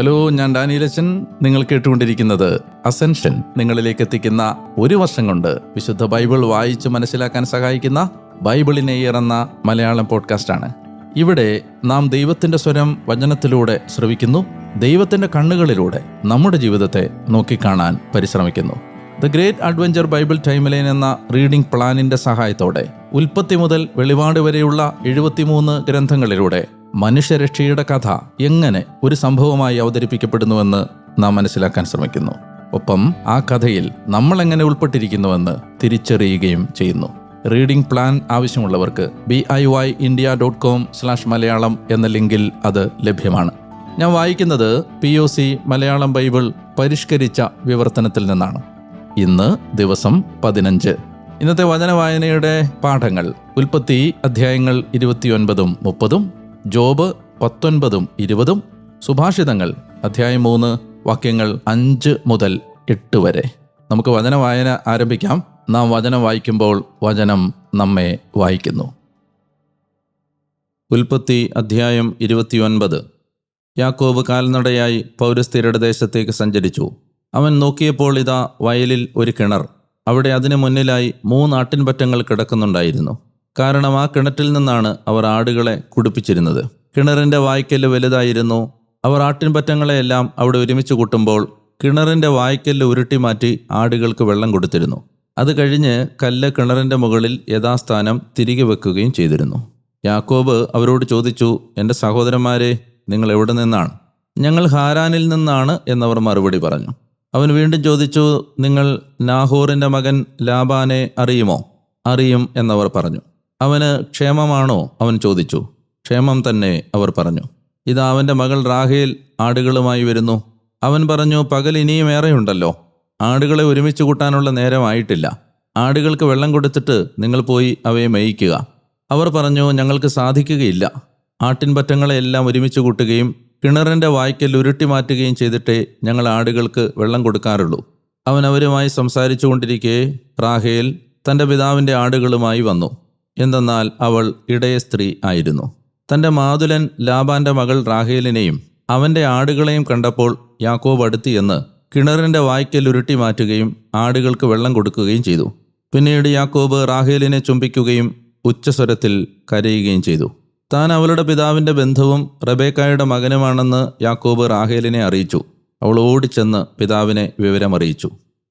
Hello ഞാൻ ഡാനിയിലച്ചൻ. നിങ്ങൾ കേട്ടുകൊണ്ടിരിക്കുന്നത് അസെൻഷൻ. നിങ്ങളിലേക്ക് എത്തിക്കുന്ന ഒരു വർഷം കൊണ്ട് വിശുദ്ധ ബൈബിൾ വായിച്ച് മനസ്സിലാക്കാൻ സഹായിക്കുന്ന ബൈബിളിനെ എന്ന മലയാളം പോഡ്കാസ്റ്റാണ്. ഇവിടെ നാം ദൈവത്തിന്റെ സ്വരം വചനത്തിലൂടെ ശ്രവിക്കുന്നു. ദൈവത്തിന്റെ കണ്ണുകളിലൂടെ നമ്മുടെ ജീവിതത്തെ നോക്കിക്കാണാൻ പരിശ്രമിക്കുന്നു. The great adventure Bible timeline എന്ന റീഡിംഗ് പ്ലാനിന്റെ സഹായത്തോടെ ഉൽപ്പത്തി മുതൽ വെളിപാട് വരെയുള്ള എഴുപത്തിമൂന്ന് ഗ്രന്ഥങ്ങളിലൂടെ മനുഷ്യരക്ഷയുടെ കഥ എങ്ങനെ ഒരു സംഭവമായി അവതരിപ്പിക്കപ്പെടുന്നുവെന്ന് നാം മനസ്സിലാക്കാൻ ശ്രമിക്കുന്നു. ഒപ്പം ആ കഥയിൽ നമ്മൾ എങ്ങനെ ഉൾപ്പെട്ടിരിക്കുന്നുവെന്ന് തിരിച്ചറിയുകയും ചെയ്യുന്നു. റീഡിംഗ് പ്ലാൻ ആവശ്യമുള്ളവർക്ക് B I Y India dot com slash Malayalam എന്ന ലിങ്കിൽ അത് ലഭ്യമാണ്. ഞാൻ വായിക്കുന്നത് P O C Malayalam Bible പരിഷ്കരിച്ച വിവർത്തനത്തിൽ നിന്നാണ്. ഇന്ന് ദിവസം പതിനഞ്ച്. ഇന്നത്തെ വചന വായനയുടെ പാഠങ്ങൾ ഉൽപ്പത്തി അധ്യായങ്ങൾ ഇരുപത്തിയൊൻപതും മുപ്പതും ജോബ് പത്തൊൻപതും ഇരുപതും സുഭാഷിതങ്ങൾ. അധ്യായം മൂന്ന് വാക്യങ്ങൾ അഞ്ച് മുതൽ എട്ട് വരെ. നമുക്ക് വചന വായന ആരംഭിക്കാം. നാം വചനം വായിക്കുമ്പോൾ വചനം നമ്മെ വായിക്കുന്നു. ഉൽപ്പത്തി അധ്യായം ഇരുപത്തിയൊൻപത്. യാക്കോബ് കാൽനടയായി പൗരസ്ഥിരുടെ ദേശത്തേക്ക് സഞ്ചരിച്ചു. അവൻ നോക്കിയപ്പോൾ ഇതാ വയലിൽ ഒരു കിണർ. അവിടെ അതിനു മുന്നിലായി മൂന്ന് ആട്ടിൻപറ്റങ്ങൾ കിടക്കുന്നുണ്ടായിരുന്നു. കാരണം ആ കിണറ്റിൽ നിന്നാണ് അവർ ആടുകളെ കുടിപ്പിച്ചിരുന്നത്. കിണറിന്റെ വായ്ക്കല്ല് വലുതായിരുന്നു. അവർ ആട്ടിൻപറ്റങ്ങളെയെല്ലാം അവിടെ ഒരുമിച്ച് കൂട്ടുമ്പോൾ കിണറിന്റെ വായ്ക്കല്ല് ഉരുട്ടി മാറ്റി ആടുകൾക്ക് വെള്ളം കൊടുത്തിരുന്നു. അത് കഴിഞ്ഞ് കല്ല് കിണറിന്റെ മുകളിൽ യഥാസ്ഥാനം തിരികെ വെക്കുകയും ചെയ്തിരുന്നു. യാക്കോബ് അവരോട് ചോദിച്ചു എന്റെ സഹോദരന്മാരെ നിങ്ങൾ എവിടെ നിന്നാണ്? ഞങ്ങൾ ഹാരാനിൽ നിന്നാണ് എന്നവർ മറുപടി പറഞ്ഞു. അവൻ വീണ്ടും ചോദിച്ചു നിങ്ങൾ നാഹോറിന്റെ മകൻ ലാബാനെ അറിയുമോ? അറിയും എന്നവർ പറഞ്ഞു. അവന് ക്ഷേമമാണോ? അവൻ ചോദിച്ചു. ക്ഷേമം തന്നെ അവർ പറഞ്ഞു. ഇത് അവന്റെ മകൾ റാഹേൽ ആടുകളുമായി വരുന്നു. അവൻ പറഞ്ഞു പകൽ ഇനിയും ഏറെയുണ്ടല്ലോ. ആടുകളെ ഒരുമിച്ച് കൂട്ടാനുള്ള നേരമായിട്ടില്ല ആടുകൾക്ക് വെള്ളം കൊടുത്തിട്ട് നിങ്ങൾ പോയി അവയെ മേയിക്കുക. അവർ പറഞ്ഞു ഞങ്ങൾക്ക് സാധിക്കുകയില്ല. ആട്ടിൻപറ്റങ്ങളെ എല്ലാം ഒരുമിച്ച് കൂട്ടുകയും കിണറിന്റെ വായ്ക്കൽ ഉരുട്ടി മാറ്റുകയും ചെയ്തിട്ടേ ഞങ്ങൾ ആടുകൾക്ക് വെള്ളം കൊടുക്കാറുള്ളൂ. അവൻ അവരുമായി സംസാരിച്ചു കൊണ്ടിരിക്കെ റാഹേൽ തന്റെ പിതാവിന്റെ ആടുകളുമായി വന്നു. എന്തെന്നാൽ അവൾ ഇടയ സ്ത്രീ ആയിരുന്നു. തന്റെ മാതുലൻ ലാബാന്റെ മകൾ റാഹേലിനെയും അവന്റെ ആടുകളെയും കണ്ടപ്പോൾ യാക്കോബ് അടുത്ത് എന്ന് കിണറിന്റെ വായ്ക്കൽ ഉരുട്ടി മാറ്റുകയും ആടുകൾക്ക് വെള്ളം കൊടുക്കുകയും ചെയ്തു. പിന്നീട് യാക്കോബ് റാഹേലിനെ ചുംബിക്കുകയും ഉച്ചസ്വരത്തിൽ കരയുകയും ചെയ്തു. താൻ അവളുടെ പിതാവിന്റെ ബന്ധവും റബേക്കായുടെ മകനുമാണെന്ന് യാക്കോബ് റാഹേലിനെ അറിയിച്ചു. അവൾ ഓടിച്ചെന്ന് പിതാവിനെ വിവരമറിയിച്ചു.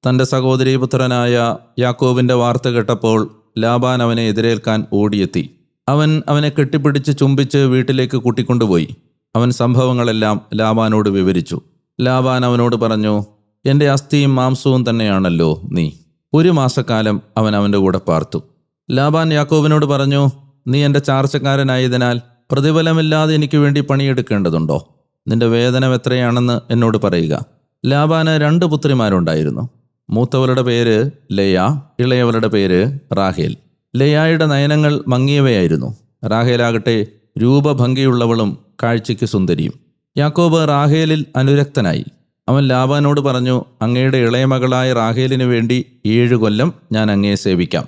തന്റെ സഹോദരീപുത്രനായ യാക്കോബിന്റെ വാർത്ത കേട്ടപ്പോൾ ലാബാൻ അവനെ എതിരേൽക്കാൻ ഓടിയെത്തി. അവൻ അവനെ കെട്ടിപ്പിടിച്ച് ചുംബിച്ച് വീട്ടിലേക്ക് കൂട്ടിക്കൊണ്ടുപോയി. അവൻ സംഭവങ്ങളെല്ലാം ലാബാനോട് വിവരിച്ചു. ലാബാൻ അവനോട് പറഞ്ഞു എന്റെ അസ്ഥിയും മാംസവും തന്നെയാണല്ലോ നീ. ഒരു മാസക്കാലം അവൻ അവന്റെ കൂടെ പാർത്തു. ലാബാൻ യാക്കോബിനോട് പറഞ്ഞു നീ എന്റെ ചാർച്ചക്കാരനായതിനാൽ പ്രതിഫലമില്ലാതെ എനിക്ക് വേണ്ടി പണിയെടുക്കേണ്ടതുണ്ടോ? നിന്റെ വേതനം എത്രയാണെന്ന് എന്നോട് പറയുക. ലാബാന് രണ്ട് പുത്രിമാരുണ്ടായിരുന്നു. മൂത്തവളുടെ പേര് ലയ ഇളയവളുടെ പേര് റാഹേൽ. ലയായുടെ നയനങ്ങൾ മങ്ങിയവയായിരുന്നു. റാഹേലാകട്ടെ രൂപഭംഗിയുള്ളവളും കാഴ്ചയ്ക്ക് സുന്ദരിയും. യാക്കോബ് റാഹേലിൽ അനുരക്തനായി. അവൻ ലാബാനോട് പറഞ്ഞു അങ്ങയുടെ ഇളയമകളായ റാഹേലിനു വേണ്ടി ഏഴു കൊല്ലം ഞാൻ അങ്ങയെ സേവിക്കാം.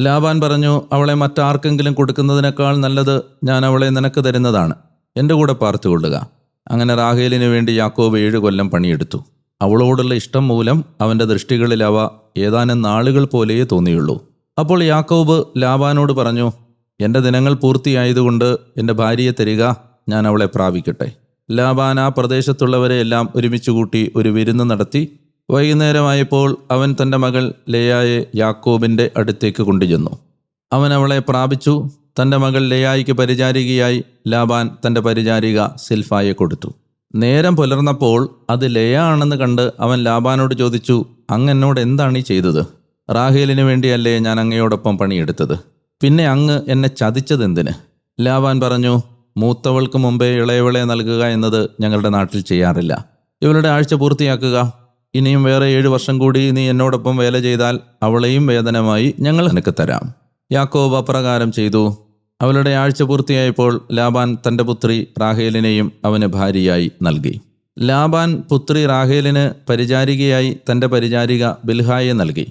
ലാബാൻ പറഞ്ഞു അവളെ മറ്റാർക്കെങ്കിലും കൊടുക്കുന്നതിനേക്കാൾ നല്ലത് ഞാൻ അവളെ നിനക്ക് തരുന്നതാണ്. എന്റെ കൂടെ പാർത്തുകൊള്ളുക. അങ്ങനെ റാഹേലിനു വേണ്ടി യാക്കോബ് ഏഴു കൊല്ലം പണിയെടുത്തു. അവളോടുള്ള ഇഷ്ടം മൂലം അവന്റെ ദൃഷ്ടികളിൽ അവ ഏതാനും നാളുകൾ പോലെയേ തോന്നിയുള്ളൂ. അപ്പോൾ യാക്കോബ് ലാബാനോട് പറഞ്ഞു എന്റെ ദിനങ്ങൾ പൂർത്തിയായതുകൊണ്ട് എന്റെ ഭാര്യയെ തരിക ഞാൻ അവളെ പ്രാപിക്കട്ടെ. ലാബാൻ ആ പ്രദേശത്തുള്ളവരെ എല്ലാം ഒരുമിച്ച് കൂട്ടി ഒരു വിരുന്ന് നടത്തി. വൈകുന്നേരമായപ്പോൾ അവൻ തന്റെ മകൾ ലേയായെ യാക്കോബിന്റെ അടുത്തേക്ക് കൊണ്ടുചെന്നു. അവൻ അവളെ പ്രാപിച്ചു. തന്റെ മകൾ ലേയായിക്ക് പരിചാരികയായി ലാബാൻ തന്റെ പരിചാരിക സിൽഫായെ കൊടുത്തു. നേരം പുലർന്നപ്പോൾ അത് ലയ ആണെന്ന് കണ്ട് അവൻ ലാബാനോട് ചോദിച്ചു അങ്ങ് എന്നോട് എന്താണ് ഈ ചെയ്തത്? റാഹേലിന് വേണ്ടിയല്ലേ ഞാൻ അങ്ങയോടൊപ്പം പണിയെടുത്തത്? പിന്നെ അങ്ങ് എന്നെ ചതിച്ചതെന്തിന് ലാബാൻ പറഞ്ഞു മൂത്തവൾക്ക് മുമ്പേ ഇളയവളെ നൽകുക എന്നത് ഞങ്ങളുടെ നാട്ടിൽ ചെയ്യാറില്ല. ഇവളുടെ ആഴ്ച പൂർത്തിയാക്കുക. ഇനിയും വേറെ ഏഴു വർഷം കൂടി നീ എന്നോടൊപ്പം വേല ചെയ്താൽ അവളെയും വേതനമായി ഞങ്ങൾ നിനക്ക് തരാം. യാക്കോബ് അപ്രകാരം ചെയ്തു അവളുടെ ആഴ്ച പൂർത്തിയായപ്പോൾ ലാബാൻ തന്റെ പുത്രി റാഹേലിനെയും അവന് ഭാര്യയായി നൽകി. ലാബാൻ പുത്രി റാഹേലിന് പരിചാരികയായി തന്റെ പരിചാരിക ബിൽഹായെ നൽകി.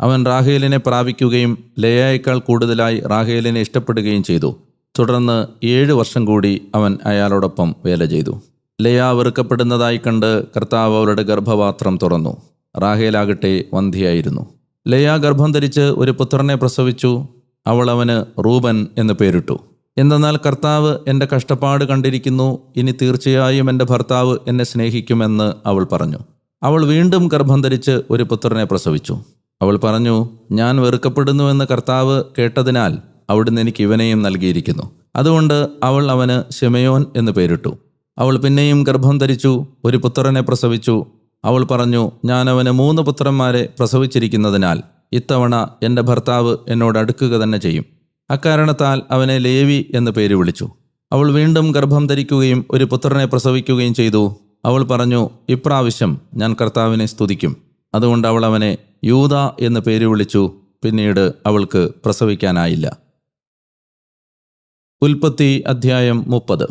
അവൻ റാഹേലിനെ പ്രാപിക്കുകയും ലയായേക്കാൾ കൂടുതലായി റാഹേലിനെ ഇഷ്ടപ്പെടുകയും ചെയ്തു. തുടർന്ന് ഏഴ് വർഷം കൂടി അവൻ അയാളോടൊപ്പം വേല ചെയ്തു. ലയ വെറുക്കപ്പെടുന്നതായി കണ്ട് കർത്താവ് അവളുടെ ഗർഭപാത്രം തുറന്നു. റാഹേലാകട്ടെ വന്ധിയായിരുന്നു ലയ ഗർഭം ധരിച്ച് ഒരു പുത്രനെ പ്രസവിച്ചു. അവൾ അവന് റൂബൻ എന്ന് പേരിട്ടു. എന്തെന്നാൽ കർത്താവ് എന്റെ കഷ്ടപ്പാട് കണ്ടിരിക്കുന്നു ഇനി തീർച്ചയായും എന്റെ ഭർത്താവ് എന്നെ സ്നേഹിക്കുമെന്ന് അവൾ പറഞ്ഞു. അവൾ വീണ്ടും ഗർഭം ധരിച്ച് ഒരു പുത്രനെ പ്രസവിച്ചു. അവൾ പറഞ്ഞു ഞാൻ വെറുക്കപ്പെടുന്നുവെന്ന് കർത്താവ് കേട്ടതിനാൽ അവിടുന്ന് എനിക്ക് ഇവനെയും നൽകിയിരിക്കുന്നു. അതുകൊണ്ട് അവൾ അവന് ഷെമയോൻ എന്ന് പേരിട്ടു. അവൾ പിന്നെയും ഗർഭം ധരിച്ചു ഒരു പുത്രനെ പ്രസവിച്ചു. അവൾ പറഞ്ഞു ഞാൻ അവന് മൂന്ന് പുത്രന്മാരെ പ്രസവിച്ചിരിക്കുന്നതിനാൽ ഇത്തവണ എന്റെ ഭർത്താവ് എന്നോട് അടുക്കുക തന്നെ ചെയ്യും. അക്കാരണത്താൽ അവനെ ലേവി എന്ന് പേര് വിളിച്ചു. അവൾ വീണ്ടും ഗർഭം ധരിക്കുകയും ഒരു പുത്രനെ പ്രസവിക്കുകയും ചെയ്തു. അവൾ പറഞ്ഞു ഇപ്രാവശ്യം ഞാൻ കർത്താവിനെ സ്തുതിക്കും. അതുകൊണ്ട് അവൾ അവനെ യൂത എന്ന് പേര് വിളിച്ചു. പിന്നീട് അവൾക്ക് പ്രസവിക്കാനായില്ല. ഉൽപ്പത്തി അധ്യായം മുപ്പത്.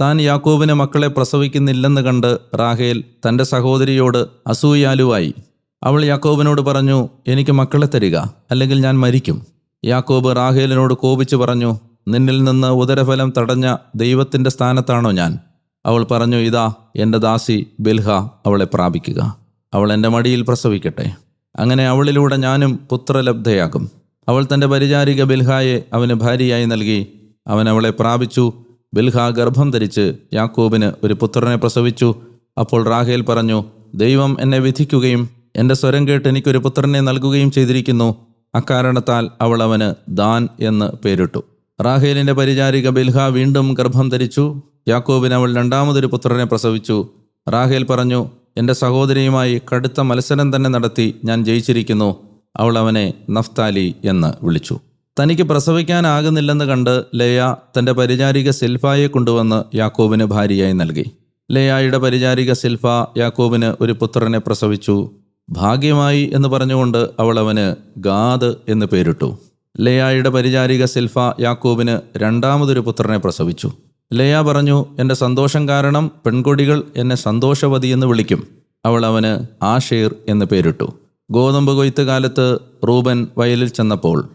താൻ യാക്കോബിന് മക്കളെ പ്രസവിക്കുന്നില്ലെന്ന് കണ്ട് റാഹേൽ തന്റെ സഹോദരിയോട് അസൂയാലുവായി അവൾ യാക്കോബിനോട് പറഞ്ഞു എനിക്ക് മക്കളെ തരിക അല്ലെങ്കിൽ ഞാൻ മരിക്കും. യാക്കോബ് റാഹേലിനോട് കോപിച്ചു പറഞ്ഞു നിന്നിൽ നിന്ന് ഉദരഫലം തടഞ്ഞ ദൈവത്തിന്റെ സ്ഥാനത്താണോ ഞാൻ? അവൾ പറഞ്ഞു ഇതാ എന്റെ ദാസി ബിൽഹ അവളെ പ്രാപിക്കുക. അവൾ എന്റെ മടിയിൽ പ്രസവിക്കട്ടെ. അങ്ങനെ അവളിലൂടെ ഞാനും പുത്രലബ്ധയാകും. അവൾ തന്റെ പരിചാരിക ബിൽഹായെ അവന് ഭാര്യയായി നൽകി. അവൻ അവളെ പ്രാപിച്ചു. ബിൽഹ ഗർഭം ധരിച്ച് യാക്കോബിന് ഒരു പുത്രനെ പ്രസവിച്ചു. അപ്പോൾ റാഹേൽ പറഞ്ഞു ദൈവം എന്നെ വിധിക്കുകയും എന്റെ സ്വരം കേട്ട് എനിക്കൊരു പുത്രനെ നൽകുകയും ചെയ്തിരിക്കുന്നു. അക്കാരണത്താൽ അവൾ അവന് ദാൻ എന്ന് പേരിട്ടു. റാഹേലിന്റെ പരിചാരിക ബിൽഹ വീണ്ടും ഗർഭം ധരിച്ചു. യാക്കോബിന് അവൾ രണ്ടാമതൊരു പുത്രനെ പ്രസവിച്ചു. റാഹേൽ പറഞ്ഞു എന്റെ സഹോദരിയുമായി കടുത്ത മത്സരം തന്നെ നടത്തി ഞാൻ ജയിച്ചിരിക്കുന്നു. അവൾ അവനെ നഫ്താലി എന്ന് വിളിച്ചു. തനിക്ക് പ്രസവിക്കാനാകുന്നില്ലെന്ന് കണ്ട് ലയ തന്റെ പരിചാരിക സിൽഫായെ കൊണ്ടുവന്ന് യാക്കോബിന് ഭാര്യയായി നൽകി. ലയായുടെ പരിചാരിക സിൽഫ യാക്കോബിന് ഒരു പുത്രനെ പ്രസവിച്ചു. ഭാഗ്യമായി എന്ന് പറഞ്ഞുകൊണ്ട് അവൾ അവന് ഗാദ് എന്ന് പേരിട്ടു. ലയായുടെ പരിചാരിക സിൽഫ യാക്കൂബിന് രണ്ടാമതൊരു പുത്രനെ പ്രസവിച്ചു. ലയ പറഞ്ഞു എന്റെ സന്തോഷം കാരണം പെൺകൊടികൾ എന്നെ സന്തോഷവതി എന്ന് വിളിക്കും. അവൾ അവന് ആഷേർ എന്ന് പേരിട്ടു. ഗോതമ്പ് കൊയ്ത്ത് കാലത്ത് റൂബൻ വയലിൽ ചെന്നപ്പോൾ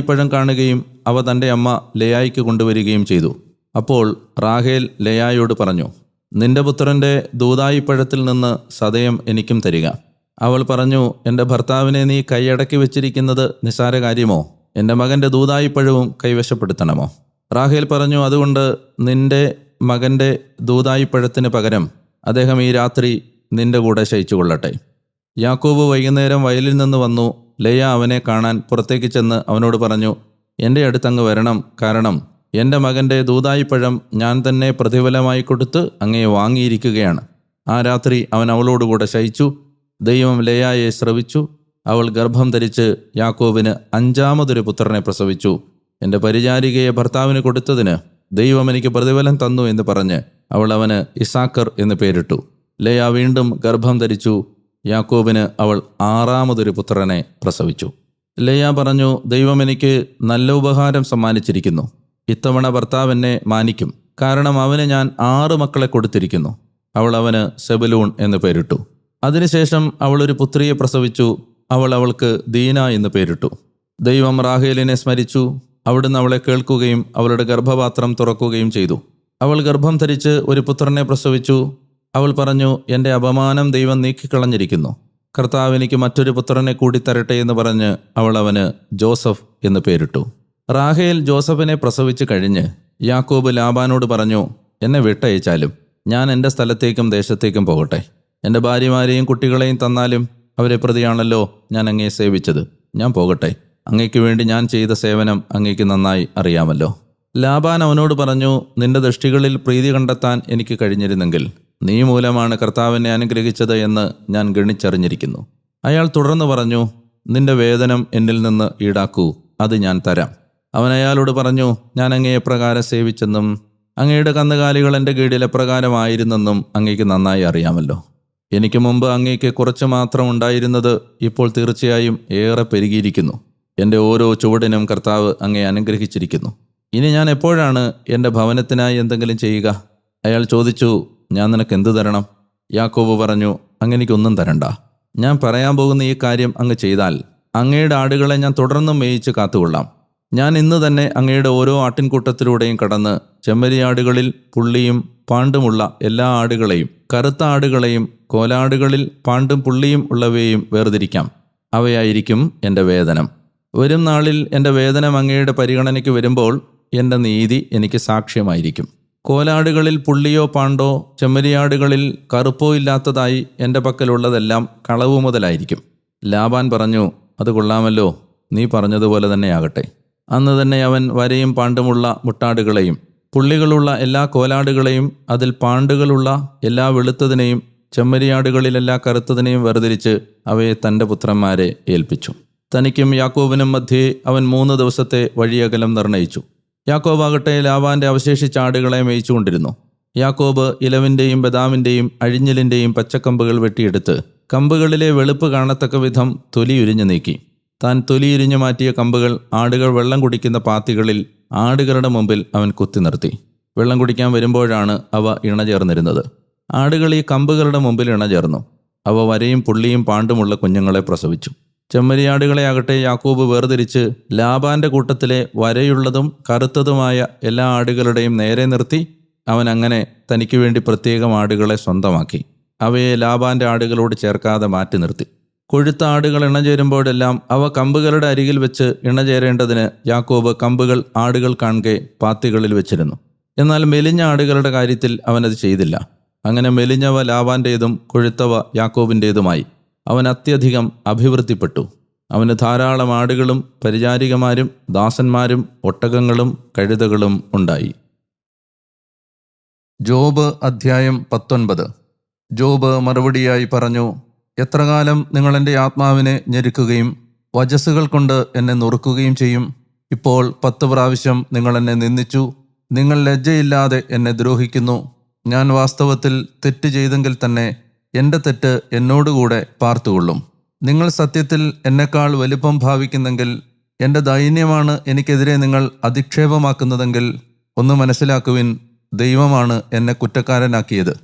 പഴം കാണുകയും അവ തന്റെ അമ്മ ലയായിക്ക് കൊണ്ടുവരികയും ചെയ്തു. അപ്പോൾ റാഹേൽ ലയായോട് പറഞ്ഞു നിന്റെ പുത്രന്റെ ദൂതായി പഴത്തിൽ നിന്ന് സതയം എനിക്കും തരിക. അവൾ പറഞ്ഞു എന്റെ ഭർത്താവിനെ നീ കൈയടക്കി വെച്ചിരിക്കുന്നത് നിസാര കാര്യമോ? എന്റെ മകന്റെ ദൂതായിപ്പഴവും കൈവശപ്പെടുത്തണമോ റാഹേൽ പറഞ്ഞു അതുകൊണ്ട് നിന്റെ മകന്റെ ദൂതായിപ്പഴത്തിന് പകരം അദ്ദേഹം ഈ രാത്രി നിന്റെ കൂടെ ശയിച്ചു കൊള്ളട്ടെ യാക്കോബ് വൈകുന്നേരം വയലിൽ നിന്ന് വന്നു. ലയ അവനെ കാണാൻ പുറത്തേക്ക് ചെന്ന് അവനോട് പറഞ്ഞു എന്റെ അടുത്തങ്ങ് വരണം. കാരണം എന്റെ മകന്റെ ദൂതായിപ്പഴം ഞാൻ തന്നെ പ്രതിഫലമായി കൊടുത്ത് അങ്ങേ വാങ്ങിയിരിക്കുകയാണ്. ആ രാത്രി അവൻ അവളോടുകൂടെ ശയിച്ചു. ദൈവം ലയായെ ശ്രവിച്ചു അവൾ ഗർഭം ധരിച്ച് യാക്കോബിന് അഞ്ചാമതൊരു പുത്രനെ പ്രസവിച്ചു. എന്റെ പരിചാരികയെ ഭർത്താവിന് കൊടുത്തതിന് ദൈവം എനിക്ക് പ്രതിഫലം തന്നു എന്ന് പറഞ്ഞ് അവൾ അവന് ഇസാക്കർ എന്ന് പേരിട്ടു. ലയ വീണ്ടും ഗർഭം ധരിച്ചു. യാക്കോബിന് അവൾ ആറാമതൊരു പുത്രനെ പ്രസവിച്ചു. ലയ പറഞ്ഞു ദൈവം എനിക്ക് നല്ല ഉപഹാരം സമ്മാനിച്ചിരിക്കുന്നു. ഇത്തവണ ഭർത്താവ് എന്നെ മാനിക്കും. കാരണം അവന് ഞാൻ ആറ് മക്കളെ കൊടുത്തിരിക്കുന്നു. അവൾ അവന് സെബലൂൺ എന്ന് പേരിട്ടു. അതിനുശേഷം അവൾ ഒരു പുത്രിയെ പ്രസവിച്ചു. അവൾ അവൾക്ക് ദീന എന്ന് പേരിട്ടു. ദൈവം റാഹേലിനെ സ്മരിച്ചു. അവിടുന്ന് അവളെ കേൾക്കുകയും അവളുടെ ഗർഭപാത്രം തുറക്കുകയും ചെയ്തു. അവൾ ഗർഭം ധരിച്ച് ഒരു പുത്രനെ പ്രസവിച്ചു. അവൾ പറഞ്ഞു എന്റെ അപമാനം ദൈവം നീക്കിക്കളഞ്ഞിരിക്കുന്നു. കർത്താവ് എനിക്ക് മറ്റൊരു പുത്രനെ കൂടി തരട്ടെ എന്ന് പറഞ്ഞ് അവൾ അവന് ജോസഫ് എന്ന് പേരിട്ടു. റാഹേൽ ജോസഫിനെ പ്രസവിച്ച് കഴിഞ്ഞ് യാക്കോബ് ലാബാനോട് പറഞ്ഞു എന്നെ വിട്ടയച്ചാലും ഞാൻ എന്റെ സ്ഥലത്തേക്കും ദേശത്തേക്കും പോകട്ടെ. എന്റെ ഭാര്യമാരെയും കുട്ടികളെയും തന്നാലും അവരെ പ്രതിയാണല്ലോ ഞാൻ അങ്ങേ സേവിച്ചത്. ഞാൻ പോകട്ടെ. അങ്ങയ്ക്ക് വേണ്ടി ഞാൻ ചെയ്ത സേവനം അങ്ങയ്ക്ക് നന്നായി അറിയാമല്ലോ. ലാബാൻ അവനോട് പറഞ്ഞു നിന്റെ ദൃഷ്ടികളിൽ പ്രീതി കണ്ടെത്താൻ എനിക്ക് കഴിഞ്ഞിരുന്നെങ്കിൽ നീ മൂലമാണ് കർത്താവിനെ അനുഗ്രഹിച്ചത് എന്ന് ഞാൻ ഗണിച്ചറിഞ്ഞിരിക്കുന്നു. അയാൾ തുടർന്ന് പറഞ്ഞു നിന്റെ വേതനം എന്നിൽ നിന്ന് ഈടാക്കൂ. അത് ഞാൻ തരാം. അവൻ അയാളോട് പറഞ്ഞു ഞാൻ അങ്ങയെ പ്രകാരം സേവിച്ചെന്നും അങ്ങയുടെ കന്നുകാലികൾ എന്റെ കീഴിൽ എപ്രകാരമായിരുന്നെന്നും അങ്ങയ്ക്ക് നന്നായി അറിയാമല്ലോ. എനിക്ക് മുമ്പ് അങ്ങേക്ക് കുറച്ച് മാത്രം ഉണ്ടായിരുന്നത് ഇപ്പോൾ തീർച്ചയായും ഏറെ പെരുകിയിരിക്കുന്നു. എന്റെ ഓരോ ചുവടിനും കർത്താവ് അങ്ങേ അനുഗ്രഹിച്ചിരിക്കുന്നു. ഇനി ഞാൻ എപ്പോഴാണ് എന്റെ ഭവനത്തിനായി എന്തെങ്കിലും ചെയ്യുക? അയാൾ ചോദിച്ചു ഞാൻ നിനക്ക് എന്തു തരണം? യാക്കോബ് പറഞ്ഞു അങ്ങനെയൊന്നും തരണ്ട. ഞാൻ പറയാൻ പോകുന്ന ഈ കാര്യം അങ്ങ് ചെയ്താൽ അങ്ങയുടെ ആടുകളെ ഞാൻ തുടർന്നും മേയിച്ച് കാത്തുകൊള്ളാം. ഞാൻ ഇന്ന് തന്നെ അങ്ങയുടെ ഓരോ ആട്ടിൻകൂട്ടത്തിലൂടെയും കടന്ന് ചെമ്മരിയാടുകളിൽ പുള്ളിയും പാണ്ടുമുള്ള എല്ലാ ആടുകളെയും കറുത്ത ആടുകളെയും കോലാടുകളിൽ പാണ്ടും പുള്ളിയും ഉള്ളവയെയും വേർതിരിക്കാം. അവയായിരിക്കും എന്റെ വേതനം വരും നാളിൽ എന്റെ വേതനം അങ്ങയുടെ പരിഗണനയ്ക്ക് വരുമ്പോൾ എന്റെ നീതി എനിക്ക് സാക്ഷ്യമായിരിക്കും. കോലാടുകളിൽ പുള്ളിയോ പാണ്ടോ ചെമ്മരിയാടുകളിൽ കറുപ്പോ ഇല്ലാത്തതായി എന്റെ പക്കലുള്ളതെല്ലാം കളവ് മുതലായിരിക്കും ലാബാൻ പറഞ്ഞു അത് കൊള്ളാമല്ലോ. നീ പറഞ്ഞതുപോലെ തന്നെയാകട്ടെ. അന്ന് തന്നെ അവൻ വരയും പാണ്ടുമുള്ള മുട്ടാടുകളെയും പുള്ളികളുള്ള എല്ലാ കോലാടുകളെയും അതിൽ പാണ്ടുകളുള്ള എല്ലാ വെളുത്തതിനെയും ചെമ്മരിയാടുകളിലെല്ലാ കറുത്തതിനെയും വേർതിരിച്ച് അവയെ തന്റെ പുത്രന്മാരെ ഏൽപ്പിച്ചു. തനിക്കും യാക്കോബിനും മധ്യേ അവൻ മൂന്ന് ദിവസത്തെ വഴിയകലം നിർണയിച്ചു. യാക്കോബാകട്ടെ ലാവാന്റെ അവശേഷിച്ച ആടുകളെ മേയിച്ചുകൊണ്ടിരുന്നു. യാക്കോബ് ഇലവിന്റെയും ബദാമിന്റെയും അഴിഞ്ഞലിന്റെയും പച്ചക്കമ്പുകൾ വെട്ടിയെടുത്ത് കമ്പുകളിലെ വെളുപ്പ് കാണത്തക്ക വിധം തൊലിയുരിഞ്ഞു നീക്കി. താൻ തൊലിയിരിഞ്ഞു മാറ്റിയ കമ്പുകൾ ആടുകൾ വെള്ളം കുടിക്കുന്ന പാത്തികളിൽ ആടുകളുടെ മുമ്പിൽ അവൻ കുത്തി നിർത്തി. വെള്ളം കുടിക്കാൻ വരുമ്പോഴാണ് അവ ഇണചേർന്നിരുന്നത് ആടുകൾ ഈ കമ്പുകളുടെ മുമ്പിൽ ഇണചേർന്നു അവ വരയും പുള്ളിയും പാണ്ടുമുള്ള കുഞ്ഞുങ്ങളെ പ്രസവിച്ചു. ചെമ്മരിയാടുകളെ ആകട്ടെ യാക്കോബ് വേർതിരിച്ച് ലാബാന്റെ കൂട്ടത്തിലെ വരയുള്ളതും കറുത്തതുമായ എല്ലാ ആടുകളുടെയും നേരെ നിർത്തി അവൻ അങ്ങനെ തനിക്ക് വേണ്ടി പ്രത്യേകം ആടുകളെ സ്വന്തമാക്കി. അവയെ ലാബാന്റെ ആടുകളോട് ചേർക്കാതെ മാറ്റി നിർത്തി. കൊഴുത്ത ആടുകൾ ഇണചേരുമ്പോഴെല്ലാം അവ കമ്പുകളുടെ അരികിൽ വെച്ച് ഇണചേരേണ്ടതിന് യാക്കോബ് കമ്പുകൾ ആടുകൾ കാണുകെ പാത്തികളിൽ വെച്ചിരുന്നു. എന്നാൽ മെലിഞ്ഞ ആടുകളുടെ കാര്യത്തിൽ അവനത് ചെയ്തില്ല. അങ്ങനെ മെലിഞ്ഞവ ലാവാന്റേതും കൊഴുത്തവ യാക്കോബിന്റേതുമായി അവൻ അത്യധികം അഭിവൃദ്ധിപ്പെട്ടു. അവന് ധാരാളം ആടുകളും പരിചാരികമാരും ദാസന്മാരും ഒട്ടകങ്ങളും കഴുതകളും ഉണ്ടായി. ജോബ് അധ്യായം പത്തൊൻപത്. ജോബ് മറുപടിയായി പറഞ്ഞു എത്രകാലം നിങ്ങൾ എന്റെ ആത്മാവിനെ ഞെരുക്കുകയും വജസ്സുകൾ കൊണ്ട് എന്നെ നുറുക്കുകയും ചെയ്യും? ഇപ്പോൾ പത്ത് പ്രാവശ്യം നിങ്ങൾ എന്നെ നിന്ദിച്ചു. നിങ്ങൾ ലജ്ജയില്ലാതെ എന്നെ ദ്രോഹിക്കുന്നു. ഞാൻ വാസ്തവത്തിൽ തെറ്റ് ചെയ്തെങ്കിൽ തന്നെ എന്റെ തെറ്റ് എന്നോടുകൂടെ പാർത്തുകൊള്ളും. നിങ്ങൾ സത്യത്തിൽ എന്നെക്കാൾ വലിപ്പം ഭാവിക്കുന്നെങ്കിൽ എന്റെ ദൈന്യമാണ് എനിക്കെതിരെ നിങ്ങൾ അധിക്ഷേപമാക്കുന്നതെങ്കിൽ ഒന്ന് മനസ്സിലാക്കുവിൻ ദൈവമാണ് എന്നെ കുറ്റക്കാരനാക്കിയത്.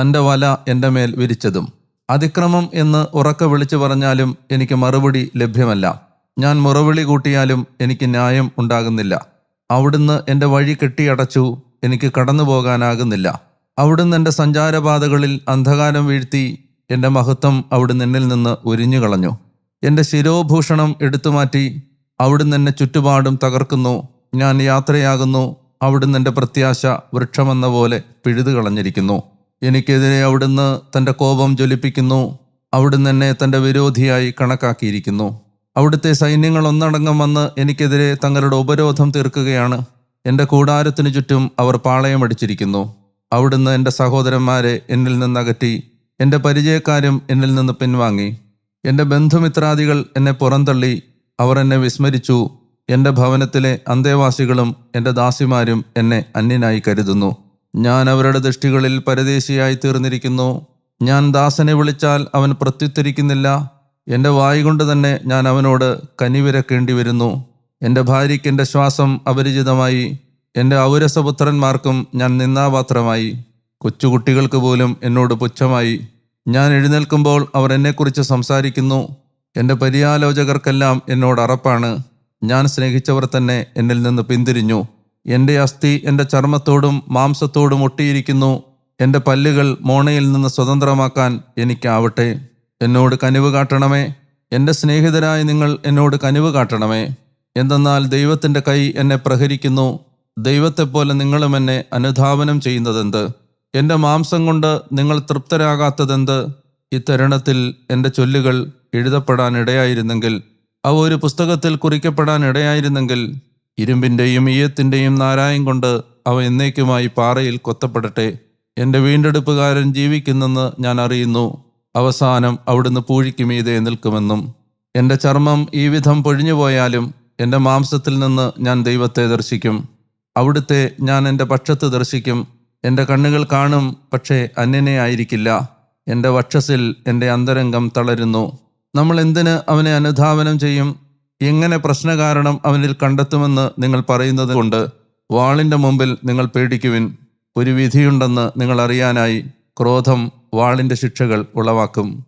തന്റെ വല എന്റെ മേൽ വിരിച്ചതും. അതിക്രമം എന്ന് ഉറക്കെ വിളിച്ചു പറഞ്ഞാലും എനിക്ക് മറുപടി ലഭ്യമല്ല. ഞാൻ മുറവിളി കൂട്ടിയാലും എനിക്ക് ന്യായം ഉണ്ടാകുന്നില്ല. അവിടുന്ന് എന്റെ വഴി കെട്ടിയടച്ചു എനിക്ക് കടന്നു പോകാനാകുന്നില്ല. അവിടുന്ന് എന്റെ സഞ്ചാരപാതകളിൽ അന്ധകാരം വീഴ്ത്തി എന്റെ മഹത്വം അവിടുന്ന് എന്നിൽ നിന്ന് ഉരിഞ്ഞു കളഞ്ഞു. എന്റെ ശിരോഭൂഷണം എടുത്തുമാറ്റി അവിടുന്ന് എന്നെ ചുറ്റുപാടും തകർക്കുന്നു. ഞാൻ യാത്രയാകുന്നു. അവിടുന്ന് എന്റെ പ്രത്യാശ വൃക്ഷമെന്ന പോലെ പിഴുതു കളഞ്ഞിരിക്കുന്നു. എനിക്കെതിരെ അവിടുന്ന് തന്റെ കോപം ജ്വലിപ്പിക്കുന്നു. അവിടുന്ന് എന്നെ തന്റെ വിരോധിയായി കണക്കാക്കിയിരിക്കുന്നു. അവിടുത്തെ സൈന്യങ്ങൾ ഒന്നടങ്കം വന്ന് എനിക്കെതിരെ തങ്ങളുടെ ഉപരോധം തീർക്കുകയാണ്. എന്റെ കൂടാരത്തിനു ചുറ്റും അവർ പാളയമടിച്ചിരിക്കുന്നു അവിടുന്ന് എന്റെ സഹോദരന്മാരെ എന്നിൽ നിന്ന് അകറ്റി എന്റെ പരിചയക്കാരും എന്നിൽ നിന്ന് പിൻവാങ്ങി. എന്റെ ബന്ധുമിത്രാദികൾ എന്നെ പുറന്തള്ളി അവർ എന്നെ വിസ്മരിച്ചു. എന്റെ ഭവനത്തിലെ അന്തേവാസികളും എന്റെ ദാസിമാരും എന്നെ അന്യനായി കരുതുന്നു. ഞാൻ അവരുടെ ദൃഷ്ടികളിൽ പരദേശിയായി തീർന്നിരിക്കുന്നു ഞാൻ ദാസനെ വിളിച്ചാൽ അവൻ പ്രത്യുത്തരിക്കുന്നില്ല. എന്റെ വായി കൊണ്ട് തന്നെ ഞാൻ അവനോട് കനിവിരക്കേണ്ടി വരുന്നു എന്റെ ഭാര്യയ്ക്ക് എന്റെ ശ്വാസം അപരിചിതമായി. എന്റെ ഔരസപുത്രന്മാർക്കും ഞാൻ നിന്നാപാത്രമായി കൊച്ചുകുട്ടികൾക്ക് പോലും എന്നോട് പുച്ഛമായി. ഞാൻ എഴുന്നേൽക്കുമ്പോൾ അവർ എന്നെക്കുറിച്ച് സംസാരിക്കുന്നു. എന്റെ പര്യാലോചകർക്കെല്ലാം എന്നോട് അറപ്പാണ്. ഞാൻ സ്നേഹിച്ചവർ തന്നെ എന്നിൽ നിന്ന് പിന്തിരിഞ്ഞു. എന്റെ അസ്ഥി എന്റെ ചർമ്മത്തോടും മാംസത്തോടും ഒട്ടിയിരിക്കുന്നു. എന്റെ പല്ലുകൾ മോണയിൽ നിന്ന് സ്വതന്ത്രമാക്കാൻ എനിക്കാവട്ടെ. എന്നോട് കനിവ് കാട്ടണമേ. എന്റെ സ്നേഹിതരായ നിങ്ങൾ എന്നോട് കനിവ് കാട്ടണമേ. എന്തെന്നാൽ ദൈവത്തിന്റെ കൈ എന്നെ പ്രഹരിക്കുന്നു. ദൈവത്തെപ്പോലെ നിങ്ങളും എന്നെ അനുധാവനം ചെയ്യുന്നതെന്ത്? എന്റെ മാംസം കൊണ്ട് നിങ്ങൾ തൃപ്തരാകാത്തതെന്ത്? ഇത്തരുണത്തിൽ എന്റെ ചൊല്ലുകൾ എഴുതപ്പെടാനിടയായിരുന്നെങ്കിൽ അവ ഒരു പുസ്തകത്തിൽ കുറിക്കപ്പെടാൻ ഇടയായിരുന്നെങ്കിൽ ഇരുമ്പിന്റെയും ഈയത്തിന്റെയും നാരായം കൊണ്ട് അവ എന്നേക്കുമായി പാറയിൽ കൊത്തപ്പെടട്ടെ. എന്റെ വീണ്ടെടുപ്പുകാരൻ ജീവിക്കുന്നെന്ന് ഞാൻ അറിയുന്നു. അവസാനം അവിടുന്ന് പൂഴിക്ക് മീതെ നിൽക്കുമെന്നും എന്റെ ചർമ്മം ഈ വിധം പൊഴിഞ്ഞുപോയാലും എന്റെ മാംസത്തിൽ നിന്ന് ഞാൻ ദൈവത്തെ ദർശിക്കും. അവിടുത്തെ ഞാൻ എന്റെ പക്ഷത്ത് ദർശിക്കും. എന്റെ കണ്ണുകൾ കാണും പക്ഷേ അന്യനെ ആയിരിക്കില്ല. എന്റെ വക്ഷസിൽ എന്റെ അന്തരംഗം തളരുന്നു. നമ്മൾ എന്തിന് അവനെ അനുധാവനം ചെയ്യും? എങ്ങനെ പ്രശ്നകാരണം അവനിൽ കണ്ടെത്തുമെന്ന് നിങ്ങൾ പറയുന്നത് കൊണ്ട് വാളിന്റെ മുമ്പിൽ നിങ്ങൾ പേടിക്കുവിൻ. ഒരു വിധിയുണ്ടെന്ന് നിങ്ങൾ അറിയാനായി ക്രോധം വാളിന്റെ ശിക്ഷകൾ ഉളവാക്കും.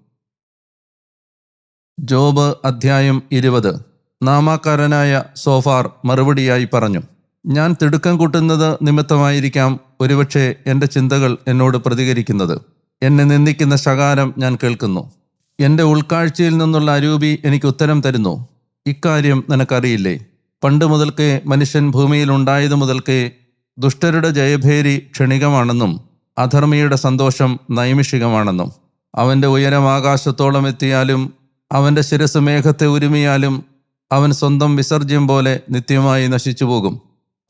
ജോബ് അധ്യായം ഇരുപത്. നാമാക്കാരനായ സോഫാർ മറുപടിയായി പറഞ്ഞു ഞാൻ തിടുക്കം കൂട്ടുന്നത് നിമിത്തമായിരിക്കാം ഒരുപക്ഷെ എന്റെ ചിന്തകൾ എന്നോട് പ്രതികരിക്കുന്നത്. എന്നെ നിന്ദിക്കുന്ന ശകാരം ഞാൻ കേൾക്കുന്നു. എന്റെ ഉൾക്കാഴ്ചയിൽ നിന്നുള്ള അരൂപി എനിക്ക് ഉത്തരം തരുന്നു. ഇക്കാര്യം നിനക്കറിയില്ലേ? പണ്ട് മുതൽക്കേ മനുഷ്യൻ ഭൂമിയിൽ ഉണ്ടായതു മുതൽക്കേ ദുഷ്ടരുടെ ജയഭേരി ക്ഷണികമാണെന്നും അധർമ്മിയുടെ സന്തോഷം നൈമിഷികമാണെന്നും അവന്റെ ഉയരം ആകാശത്തോളം എത്തിയാലും അവന്റെ ശിരസ് മേഘത്തെ ഉരുമിയാലും അവൻ സ്വന്തം വിസർജ്യം പോലെ നിത്യമായി നശിച്ചു പോകും.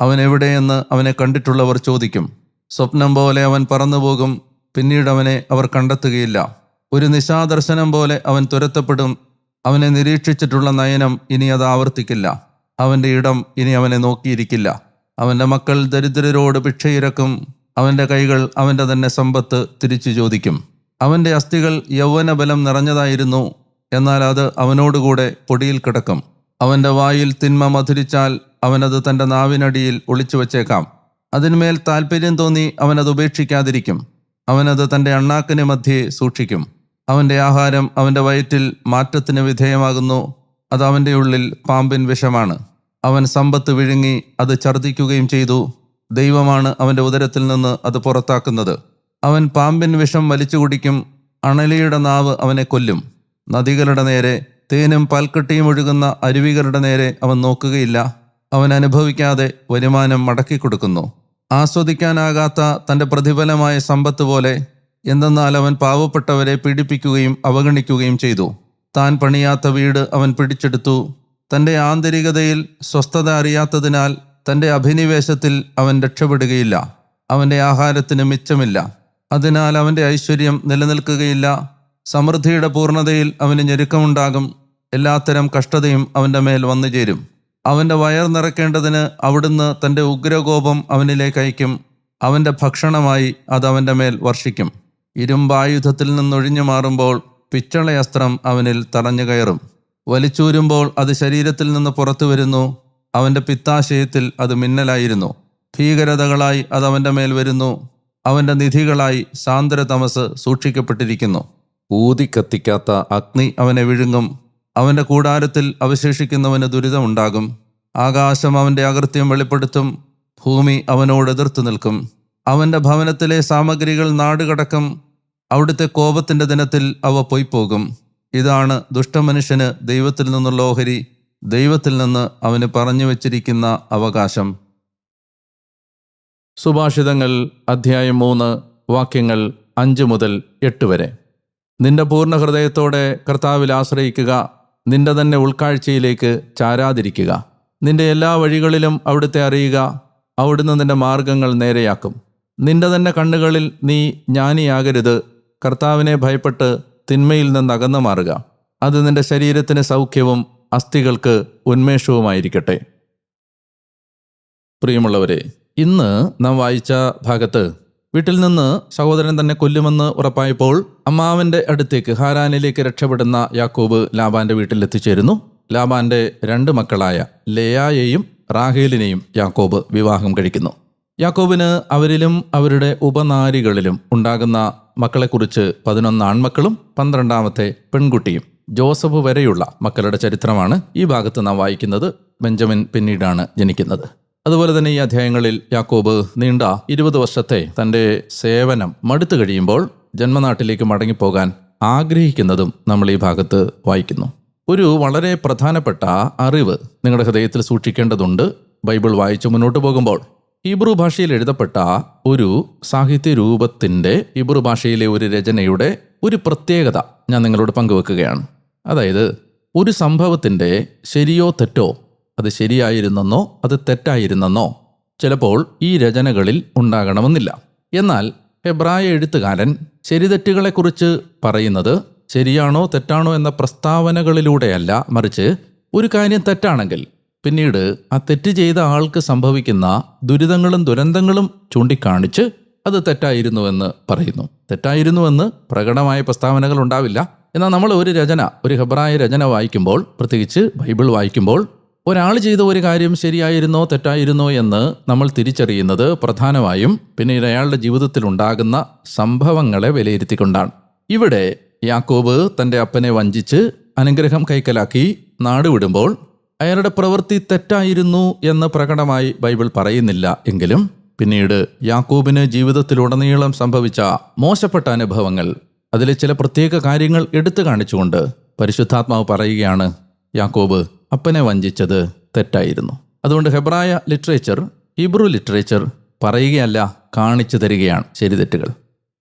അവൻ എവിടെയെന്ന് അവനെ കണ്ടിട്ടുള്ളവർ ചോദിക്കും. സ്വപ്നം പോലെ അവൻ പറന്നുപോകും പിന്നീട് അവനെ അവർ കണ്ടെത്തുകയില്ല. ഒരു നിശാദർശനം പോലെ അവൻ തുരത്തപ്പെടും അവനെ നിരീക്ഷിച്ചിട്ടുള്ള നയനം ഇനി അത് ആവർത്തിക്കില്ല. അവന്റെ ഇടം ഇനി അവനെ നോക്കിയിരിക്കില്ല. അവന്റെ മക്കൾ ദരിദ്രരോട് ഭിക്ഷയിരക്കും അവന്റെ കൈകൾ അവന്റെ തന്നെ സമ്പത്ത് തിരിച്ചു ചോദിക്കും. അവന്റെ അസ്ഥികൾ യൗവനബലം നിറഞ്ഞതായിരുന്നു. എന്നാൽ അത് അവനോടുകൂടെ പൊടിയിൽ കിടക്കും. അവന്റെ വായിൽ തിന്മ മധുരിച്ചാൽ അവനത് തന്റെ നാവിനടിയിൽ ഒളിച്ചു വച്ചേക്കാം. അതിന്മേൽ താല്പര്യം തോന്നി അവനത് ഉപേക്ഷിക്കാതിരിക്കും. അവനത് തന്റെ അണ്ണാക്കിന് മധ്യേ സൂക്ഷിക്കും. അവന്റെ ആഹാരം അവന്റെ വയറ്റിൽ മാറ്റത്തിന് വിധേയമാകുന്നു. അത് അവന്റെ ഉള്ളിൽ പാമ്പിൻ വിഷമാണ്. അവൻ സമ്പത്ത് വിഴുങ്ങി അത് ഛർദ്ദിക്കുകയും ചെയ്തു. ദൈവമാണ് അവന്റെ ഉദരത്തിൽ നിന്ന് അത് പുറത്താക്കുന്നത്. അവൻ പാമ്പിൻ വിഷം വലിച്ചു കുടിക്കും. അണലിയുടെ നാവ് അവനെ കൊല്ലും. നദികളുടെ നേരെ തേനും പാൽക്കട്ടിയും ഒഴുകുന്ന അരുവികളുടെ നേരെ അവൻ നോക്കുകയില്ല. അവൻ അനുഭവിക്കാതെ വരുമാനം മടക്കി കൊടുക്കുന്നു ആസ്വദിക്കാനാകാത്ത തന്റെ പ്രതിഫലമായ സമ്പത്ത് പോലെ എന്തെന്നാൽ അവൻ പാവപ്പെട്ടവരെ പീഡിപ്പിക്കുകയും അവഗണിക്കുകയും ചെയ്തു. താൻ പണിയാത്ത വീട് അവൻ പിടിച്ചെടുത്തു. തന്റെ ആന്തരികതയിൽ സ്വസ്ഥത അറിയാത്തതിനാൽ തന്റെ അഭിനിവേശത്തിൽ അവൻ രക്ഷപ്പെടുകയില്ല. അവന്റെ ആഹാരത്തിന് മിച്ചമില്ല. അതിനാൽ അവന്റെ ഐശ്വര്യം നിലനിൽക്കുകയില്ല. സമൃദ്ധിയുടെ പൂർണതയിൽ അവന് ഞെരുക്കമുണ്ടാകും. എല്ലാത്തരം കഷ്ടതയും അവന്റെ മേൽ വന്നു ചേരും. അവന്റെ വയർ നിറയ്ക്കേണ്ടതിന് അവിടുന്ന് തന്റെ ഉഗ്രകോപം അവനിലേക്ക് അയക്കും അവന്റെ ഭക്ഷണമായി അത് അവന്റെ മേൽ വർഷിക്കും. ഇരുമ്പായുധത്തിൽ നിന്നൊഴിഞ്ഞു മാറുമ്പോൾ പിച്ചളയസ്ത്രം അവനിൽ തടഞ്ഞു കയറും. വലിച്ചൂരുമ്പോൾ അത് ശരീരത്തിൽ നിന്ന് പുറത്തു വരുന്നു. അവന്റെ പിത്താശയത്തിൽ അത് മിന്നലായിരുന്നു. ഭീകരതകളായി അത് അവന്റെ മേൽ വരുന്നു. അവന്റെ നിധികളായി സാന്ദ്ര തമസ് സൂക്ഷിക്കപ്പെട്ടിരിക്കുന്നു. ഊതിക്കത്തിക്കാത്ത അഗ്നി അവനെ വിഴുങ്ങും. അവന്റെ കൂടാരത്തിൽ അവശേഷിക്കുന്നവന് ദുരിതമുണ്ടാകും. ആകാശം അവന്റെ അകൃത്യം വെളിപ്പെടുത്തും. ഭൂമി അവനോട് എതിർത്തു നിൽക്കും. അവന്റെ ഭവനത്തിലെ സാമഗ്രികൾ നാടുകടക്കും. അവിടുത്തെ കോപത്തിന്റെ ദിനത്തിൽ അവ പോയിപ്പോകും ഇതാണ് ദുഷ്ടമനുഷ്യന് ദൈവത്തിൽ നിന്നുള്ള ഓഹരി ദൈവത്തിൽ നിന്ന് അവന് പറഞ്ഞു വച്ചിരിക്കുന്ന അവകാശം. സുഭാഷിതങ്ങൾ അധ്യായം മൂന്ന് വാക്യങ്ങൾ അഞ്ച് മുതൽ എട്ട് വരെ. നിന്റെ പൂർണ ഹൃദയത്തോടെ കർത്താവിൽ ആശ്രയിക്കുക നിന്റെ തന്നെ ഉൾക്കാഴ്ചയിലേക്ക് ചാരാതിരിക്കുക. നിന്റെ എല്ലാ വഴികളിലും അവിടുത്തെ അറിയുക അവിടുന്ന് നിന്റെ മാർഗങ്ങൾ നേരെയാക്കും. നിന്റെ തന്നെ കണ്ണുകളിൽ നീ ജ്ഞാനിയാകരുത് കർത്താവിനെ ഭയപ്പെട്ട് തിന്മയിൽ നിന്ന് അകന്നു മാറുക. അത് നിന്റെ ശരീരത്തിന് സൗഖ്യവും അസ്ഥികൾക്ക് ഉന്മേഷവുമായിരിക്കട്ടെ. പ്രിയമുള്ളവരെ ഇന്ന് നാം വായിച്ച ഭാഗത്ത് വീട്ടിൽ നിന്ന് സഹോദരൻ തന്നെ കൊല്ലുമെന്ന് ഉറപ്പായപ്പോൾ അമ്മാവന്റെ അടുത്തേക്ക് ഹാരാനിലേക്ക് രക്ഷപ്പെടുന്ന യാക്കോബ് ലാബാന്റെ വീട്ടിൽ എത്തിച്ചേരുന്നു. ലാബാന്റെ രണ്ട് മക്കളായ ലയായെയും റാഹേലിനെയും യാക്കോബ് വിവാഹം കഴിക്കുന്നു. യാക്കോബിന് അവരിലും അവരുടെ ഉപനാരികളിലും ഉണ്ടാകുന്ന മക്കളെക്കുറിച്ച് പതിനൊന്ന് ആൺമക്കളും പന്ത്രണ്ടാമത്തെ പെൺകുട്ടിയും ജോസഫ് വരെയുള്ള മക്കളുടെ ചരിത്രമാണ് ഈ ഭാഗത്ത് നാം വായിക്കുന്നത്. ബെഞ്ചമിൻ പിന്നീടാണ് ജനിക്കുന്നത്. അതുപോലെ തന്നെ ഈ അധ്യായങ്ങളിൽ യാക്കോബ് നീണ്ട ഇരുപത് വർഷത്തെ തന്റെ സേവനം മടുത്തു കഴിയുമ്പോൾ ജന്മനാട്ടിലേക്ക് മടങ്ങിപ്പോകാൻ ആഗ്രഹിക്കുന്നതും നമ്മൾ ഈ ഭാഗത്ത് വായിക്കുന്നു. ഒരു വളരെ പ്രധാനപ്പെട്ട അറിവ് നിങ്ങളുടെ ഹൃദയത്തിൽ സൂക്ഷിക്കേണ്ടതുണ്ട്. ബൈബിൾ വായിച്ചു മുന്നോട്ട് പോകുമ്പോൾ ഹീബ്രു ഭാഷയിൽ എഴുതപ്പെട്ട ഒരു സാഹിത്യ രൂപത്തിന്റെ ഇബ്രു ഭാഷയിലെ ഒരു രചനയുടെ ഒരു പ്രത്യേകത ഞാൻ നിങ്ങളോട് പങ്കുവെക്കുകയാണ്. അതായത് ഒരു സംഭവത്തിന്റെ ശരിയോ തെറ്റോ അത് ശരിയായിരുന്നെന്നോ അത് തെറ്റായിരുന്നെന്നോ ചിലപ്പോൾ ഈ രചനകളിൽ ഉണ്ടാകണമെന്നില്ല. എന്നാൽ ഹെബ്രായ എഴുത്തുകാരൻ ശരിതെറ്റുകളെക്കുറിച്ച് പറയുന്നത് ശരിയാണോ തെറ്റാണോ എന്ന പ്രസ്താവനകളിലൂടെയല്ല മറിച്ച് ഒരു കാര്യം തെറ്റാണെങ്കിൽ പിന്നീട് ആ തെറ്റ് ചെയ്ത ആൾക്ക് സംഭവിക്കുന്ന ദുരിതങ്ങളും ദുരന്തങ്ങളും ചൂണ്ടിക്കാണിച്ച് അത് തെറ്റായിരുന്നുവെന്ന് പറയുന്നു. തെറ്റായിരുന്നുവെന്ന് പ്രകടമായ പ്രസ്താവനകൾ ഉണ്ടാവില്ല. എന്നാൽ നമ്മൾ ഒരു രചന ഒരു ഹെബ്രായ രചന വായിക്കുമ്പോൾ പ്രത്യേകിച്ച് ബൈബിൾ വായിക്കുമ്പോൾ ഒരാൾ ചെയ്ത ഒരു കാര്യം ശരിയായിരുന്നോ തെറ്റായിരുന്നോ എന്ന് നമ്മൾ തിരിച്ചറിയുന്നത് പ്രധാനമായും പിന്നീട് അയാളുടെ ജീവിതത്തിൽ ഉണ്ടാകുന്ന സംഭവങ്ങളെ വിലയിരുത്തിക്കൊണ്ടാണ്. ഇവിടെ യാക്കോബ് തന്റെ അപ്പനെ വഞ്ചിച്ച് അനുഗ്രഹം കൈക്കലാക്കി നാടുവിടുമ്പോൾ അയാളുടെ പ്രവൃത്തി തെറ്റായിരുന്നു എന്ന് പ്രകടമായി ബൈബിൾ പറയുന്നില്ല എങ്കിലും പിന്നീട് യാക്കൂബിന് ജീവിതത്തിലുടനീളം സംഭവിച്ച മോശപ്പെട്ട അനുഭവങ്ങൾ അതിലെ ചില പ്രത്യേക കാര്യങ്ങൾ എടുത്തു കാണിച്ചുകൊണ്ട് പരിശുദ്ധാത്മാവ് പറയുകയാണ് യാക്കോബ് അപ്പനെ വഞ്ചിച്ചത് തെറ്റായിരുന്നു. അതുകൊണ്ട് ഹെബ്രായ ലിറ്ററേച്ചർ ഹിബ്രു ലിറ്ററേച്ചർ പറയുകയല്ല കാണിച്ചു തരികയാണ് ശരി തെറ്റുകൾ.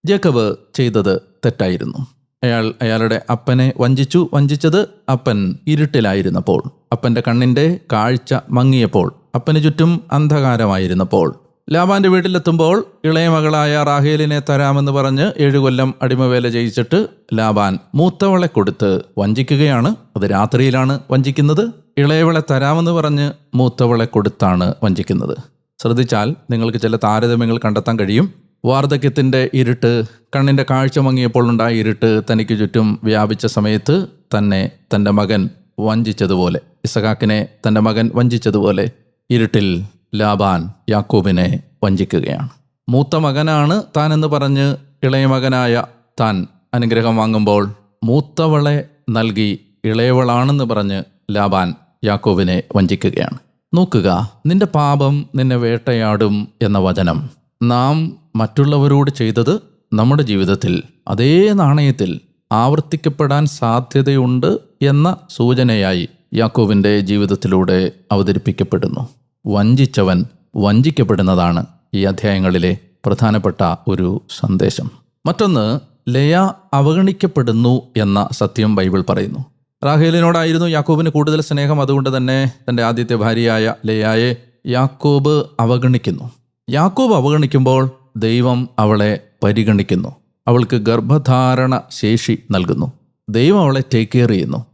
ജേക്കബ് ചെയ്തത് തെറ്റായിരുന്നു. അയാൾ അയാളുടെ അപ്പനെ വഞ്ചിച്ചു വഞ്ചിച്ചത് അപ്പൻ ഇരുട്ടിലായിരുന്നപ്പോൾ. അപ്പന്റെ കണ്ണിന്റെ കാഴ്ച മങ്ങിയപ്പോൾ അപ്പന് ചുറ്റും അന്ധകാരമായിരുന്നപ്പോൾ. ലാബാന്റെ വീട്ടിലെത്തുമ്പോൾ ഇളയ മകളായ റാഹേലിനെ തരാമെന്ന് പറഞ്ഞ് ഏഴു കൊല്ലം അടിമവേല ചെയ്യിച്ചിട്ട് ലാബാൻ മൂത്തവളെ കൊടുത്ത് വഞ്ചിക്കുകയാണ്. അത് രാത്രിയിലാണ് വഞ്ചിക്കുന്നത്. ഇളയവളെ തരാമെന്ന് പറഞ്ഞ് മൂത്തവളെ കൊടുത്താണ് വഞ്ചിക്കുന്നത്. ശ്രദ്ധിച്ചാൽ നിങ്ങൾക്ക് ചില താരതമ്യങ്ങൾ കണ്ടെത്താൻ കഴിയും. വാർദ്ധക്യത്തിന്റെ ഇരുട്ട് കണ്ണിന്റെ കാഴ്ച മങ്ങിയപ്പോൾ ഉണ്ടായ ഇരുട്ട് തനിക്ക് ചുറ്റും വ്യാപിച്ച സമയത്ത് തന്നെ തന്റെ മകൻ വഞ്ചിച്ചതുപോലെ. ഇസഹാക്കിനെ തന്റെ മകൻ വഞ്ചിച്ചതുപോലെ ഇരുട്ടിൽ ലാബാൻ യാക്കൂബിനെ വഞ്ചിക്കുകയാണ്. മൂത്ത മകനാണ് താൻ എന്ന് പറഞ്ഞ് ഇളയ മകനായ താൻ അനുഗ്രഹം വാങ്ങുമ്പോൾ മൂത്തവളെ നൽകി ഇളയവളാണെന്ന് പറഞ്ഞ് ലാബാൻ യാക്കോബിനെ വഞ്ചിക്കുകയാണ്. നോക്കുക നിന്റെ പാപം നിന്നെ വേട്ടയാടും എന്ന വചനം നാം മറ്റുള്ളവരോട് ചെയ്തത് നമ്മുടെ ജീവിതത്തിൽ അതേ നാണയത്തിൽ ആവർത്തിക്കപ്പെടാൻ സാധ്യതയുണ്ട് എന്ന സൂചനയായി യാക്കോവിന്റെ ജീവിതത്തിലൂടെ അവതരിപ്പിക്കപ്പെടുന്നു. വഞ്ചിച്ചവൻ വഞ്ചിക്കപ്പെടുന്നതാണ് ഈ അധ്യായങ്ങളിലെ പ്രധാനപ്പെട്ട ഒരു സന്ദേശം. മറ്റൊന്ന് ലയ അവഗണിക്കപ്പെടുന്നു എന്ന സത്യം ബൈബിൾ പറയുന്നു. റാഹേലിനോടായിരുന്നു യാക്കോബിന് കൂടുതൽ സ്നേഹം. അതുകൊണ്ട് തന്നെ തന്റെ ആദ്യത്തെ ഭാര്യയായ ലയായെ യാക്കോബ് അവഗണിക്കുന്നു. യാക്കോബ് അവഗണിക്കുമ്പോൾ ദൈവം അവളെ പരിഗണിക്കുന്നു. അവൾക്ക് ഗർഭധാരണ ശേഷി നൽകുന്നു. ദൈവം അവളെ ടേക്ക് കെയർ ചെയ്യുന്നു.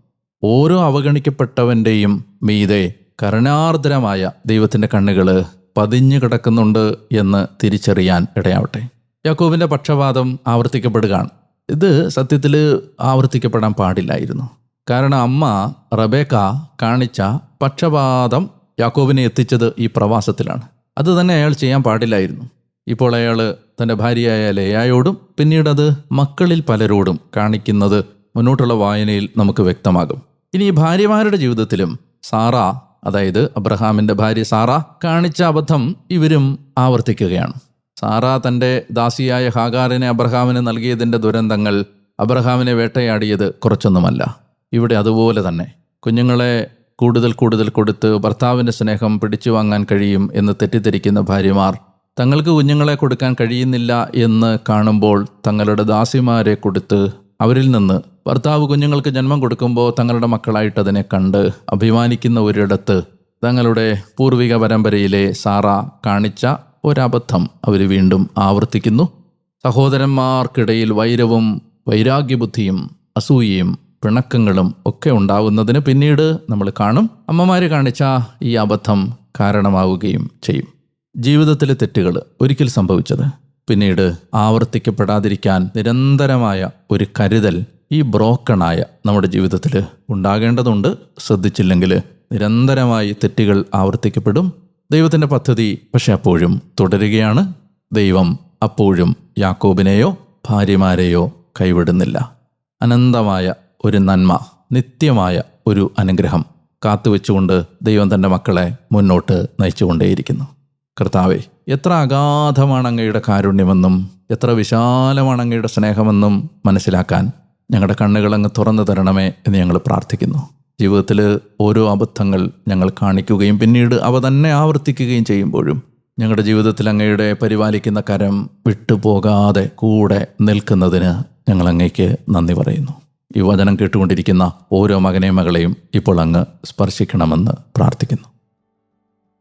ഓരോ അവഗണിക്കപ്പെട്ടവന്റെയും മീതെ കരുണാർദ്രമായ ദൈവത്തിന്റെ കണ്ണുകൾ പതിഞ്ഞു കിടക്കുന്നുണ്ട് എന്ന് തിരിച്ചറിയാൻ ഇടയാവട്ടെ. യാക്കോബിന്റെ പക്ഷപാതം ആവർത്തിക്കപ്പെടുകയാണ്. ഇത് സത്യത്തിൽ ആവർത്തിക്കപ്പെടാൻ പാടില്ലായിരുന്നു. കാരണം അമ്മ റബേക്ക കാണിച്ച പക്ഷപാതം യാക്കോബിനെ എത്തിച്ചത് ഈ പ്രവാസത്തിലാണ്. അത് തന്നെ അയാൾ ചെയ്യാൻ പാടില്ലായിരുന്നു. ഇപ്പോൾ അയാൾ തന്റെ ഭാര്യയായ ലേയായോടും പിന്നീടത് മക്കളിൽ പലരോടും കാണിക്കുന്നത് മുന്നോട്ടുള്ള വായനയിൽ നമുക്ക് വ്യക്തമാകും. ഇനി ഭാര്യമാരുടെ ജീവിതത്തിലും സാറ അതായത് അബ്രഹാമിന്റെ ഭാര്യ സാറ കാണിച്ച അബദ്ധം ഇവരും ആവർത്തിക്കുകയാണ്. സാറ തന്റെ ദാസിയായ ഹാഗാറിനെ അബ്രഹാമിന് നൽകിയതിന്റെ ദുരന്തങ്ങൾ അബ്രഹാമിനെ വേട്ടയാടിയത് കുറച്ചൊന്നുമല്ല. ഇവിടെ അതുപോലെ തന്നെ കുഞ്ഞുങ്ങളെ കൂടുതൽ കൂടുതൽ കൊടുത്ത് ഭർത്താവിന്റെ സ്നേഹം പിടിച്ചു വാങ്ങാൻ കഴിയും എന്ന് തെറ്റിദ്ധരിക്കുന്ന ഭാര്യമാർ തങ്ങൾക്ക് കുഞ്ഞുങ്ങളെ കൊടുക്കാൻ കഴിയുന്നില്ല എന്ന് കാണുമ്പോൾ തങ്ങളുടെ ദാസിമാരെ കൊടുത്ത് അവരിൽ നിന്ന് ഭർത്താവ് കുഞ്ഞുങ്ങൾക്ക് ജന്മം കൊടുക്കുമ്പോൾ തങ്ങളുടെ മക്കളായിട്ട് അതിനെ കണ്ട് അഭിമാനിക്കുന്ന ഒരിടത്ത് തങ്ങളുടെ പൂർവിക പരമ്പരയിലെ സാറ കാണിച്ച ഒരബദ്ധം അവർ വീണ്ടും ആവർത്തിക്കുന്നു. സഹോദരന്മാർക്കിടയിൽ വൈരവും വൈരാഗ്യബുദ്ധിയും അസൂയയും പിണക്കങ്ങളും ഒക്കെ ഉണ്ടാവുന്നതിന് പിന്നീട് നമ്മൾ കാണും. അമ്മമാർ കാണിച്ച ഈ അബദ്ധം കാരണമാവുകയും ചെയ്യും. ജീവിതത്തിലെ തെറ്റുകൾ ഒരിക്കൽ സംഭവിച്ചത് പിന്നീട് ആവർത്തിക്കപ്പെടാതിരിക്കാൻ നിരന്തരമായ ഒരു കരുതൽ ഈ ബ്രോക്കണായ നമ്മുടെ ജീവിതത്തിൽ ഉണ്ടാകേണ്ടതുണ്ട്. ശ്രദ്ധിച്ചില്ലെങ്കിൽ നിരന്തരമായി തെറ്റുകൾ ആവർത്തിക്കപ്പെടും. ദൈവത്തിന്റെ പദ്ധതി പക്ഷെ അപ്പോഴും തുടരുകയാണ്. ദൈവം അപ്പോഴും യാക്കോബിനെയോ ഭാര്യമാരെയോ കൈവിടുന്നില്ല. അനന്തമായ ഒരു നന്മ നിത്യമായ ഒരു അനുഗ്രഹം കാത്തുവെച്ചുകൊണ്ട് ദൈവം തന്റെ മക്കളെ മുന്നോട്ട് നയിച്ചുകൊണ്ടേയിരിക്കുന്നു. കർത്താവെ എത്ര അഗാധമാണ് അങ്ങയുടെ കാരുണ്യമെന്നും എത്ര വിശാലമാണ് അങ്ങയുടെ സ്നേഹമെന്നും മനസ്സിലാക്കാൻ ഞങ്ങളുടെ കണ്ണുകൾ അങ്ങ് തുറന്നു തരണമേ എന്ന് ഞങ്ങൾ പ്രാർത്ഥിക്കുന്നു. ജീവിതത്തിൽ ഓരോ അബദ്ധങ്ങൾ ഞങ്ങൾ കാണിക്കുകയും പിന്നീട് അവ തന്നെ ആവർത്തിക്കുകയും ചെയ്യുമ്പോഴും ഞങ്ങളുടെ ജീവിതത്തിൽ അങ്ങയുടെ പരിപാലിക്കുന്ന കരം വിട്ടുപോകാതെ കൂടെ നിൽക്കുന്നതിന് ഞങ്ങൾ അങ്ങേക്ക് നന്ദി പറയുന്നു. ഈ വചനം കേട്ടുകൊണ്ടിരിക്കുന്ന ഓരോ മകനെയും മകളെയും ഇപ്പോൾ അങ്ങ് സ്പർശിക്കണമെന്ന് പ്രാർത്ഥിക്കുന്നു.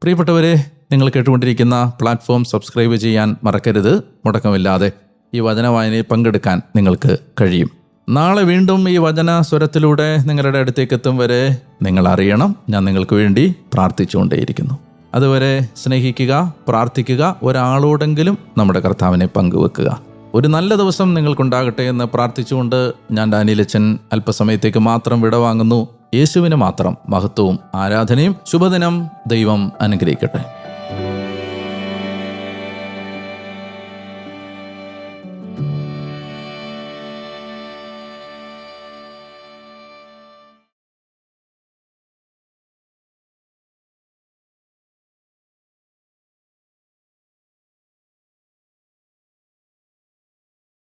പ്രിയപ്പെട്ടവരെ നിങ്ങൾ കേട്ടുകൊണ്ടിരിക്കുന്ന പ്ലാറ്റ്ഫോം സബ്സ്ക്രൈബ് ചെയ്യാൻ മറക്കരുത്. മുടക്കമില്ലാതെ ഈ വചന വായനയിൽ പങ്കെടുക്കാൻ നിങ്ങൾക്ക് കഴിയും. നാളെ വീണ്ടും ഈ വചന സ്വരത്തിലൂടെ നിങ്ങളുടെ അടുത്തേക്ക് എത്തും വരെ നിങ്ങൾ അറിയണം. ഞാൻ നിങ്ങൾക്ക് വേണ്ടി പ്രാർത്ഥിച്ചുകൊണ്ടേയിരിക്കുന്നു. അതുവരെ സ്നേഹിക്കുക പ്രാർത്ഥിക്കുക ഒരാളോടെങ്കിലും നമ്മുടെ കർത്താവിനെ പങ്കുവെക്കുക. ഒരു നല്ല ദിവസം നിങ്ങൾക്കുണ്ടാകട്ടെ എന്ന് പ്രാർത്ഥിച്ചുകൊണ്ട് ഞാൻ അനിലച്ചൻ അല്പസമയത്തേക്ക് മാത്രം വിടവാങ്ങുന്നു യേശുവിന് മാത്രം മഹത്വവും ആരാധനയും ശുഭദിനം ദൈവം അനുഗ്രഹിക്കട്ടെ.